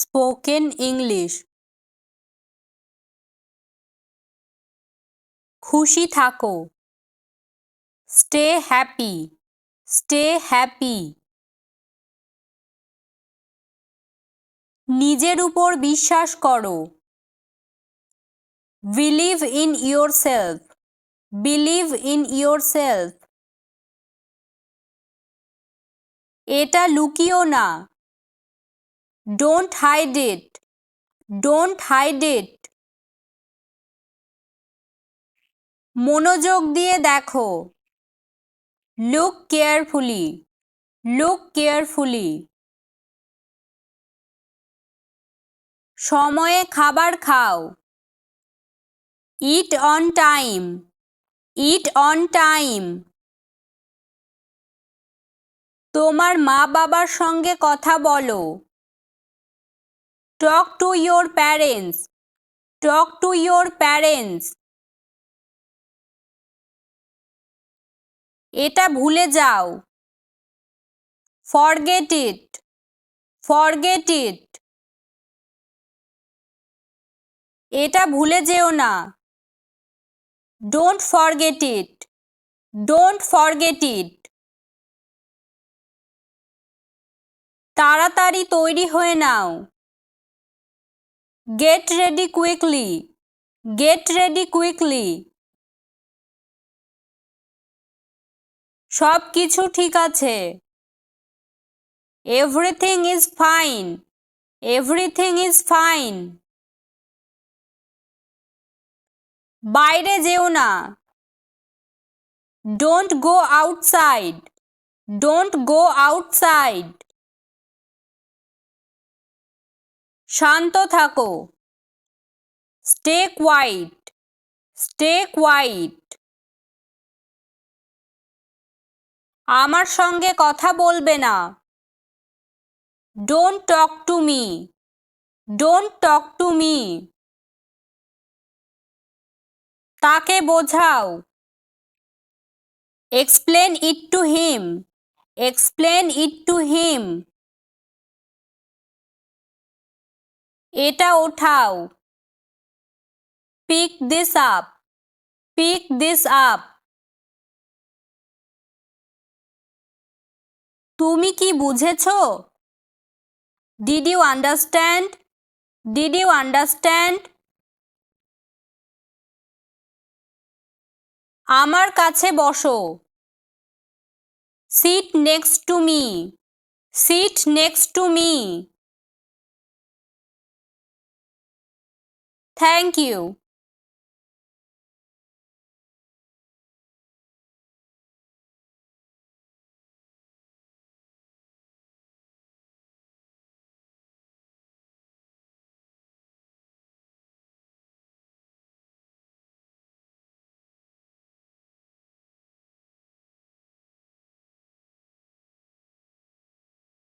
Spoken English. খুশি থাকো। Stay happy. Stay happy. নিজের উপর বিশ্বাস করো। Believe in your self believe in yourself এটা লুকিও না। Don't hide it don't hide it মনোযোগ দিয়ে দেখো। লুক কেয়ারফুলি লুক কেয়ারফুলি সময়ে খাবার খাও। Eat on time eat on time তোমার মা বাবার সঙ্গে কথা বলো। Talk to your parents talk to your parents এটা ভুলে যাও। ফরগেট ইট ফরগেট ইট এটা ভুলে যেও না। Don't forget it don't forget it তাড়াতাড়ি তৈরি হয়ে নাও। Get ready quickly get ready quickly সব কিছু ঠিক আছে। Everything is fine everything is fine বাইরে যেও না। Don't go outside don't go outside শান্ত থাকো। স্টে কোয়াইট স্টে কোয়াইট আমার সঙ্গে কথা বলবে না। Don't talk to me don't talk to me তাকে বোঝাও। Explain it to him explain it to him এটা ওঠাও pick this up pick this up তুমি কি বুঝেছ? Did you understand did you understand আমার কাছে বসো। Sit next to me sit next to me thank you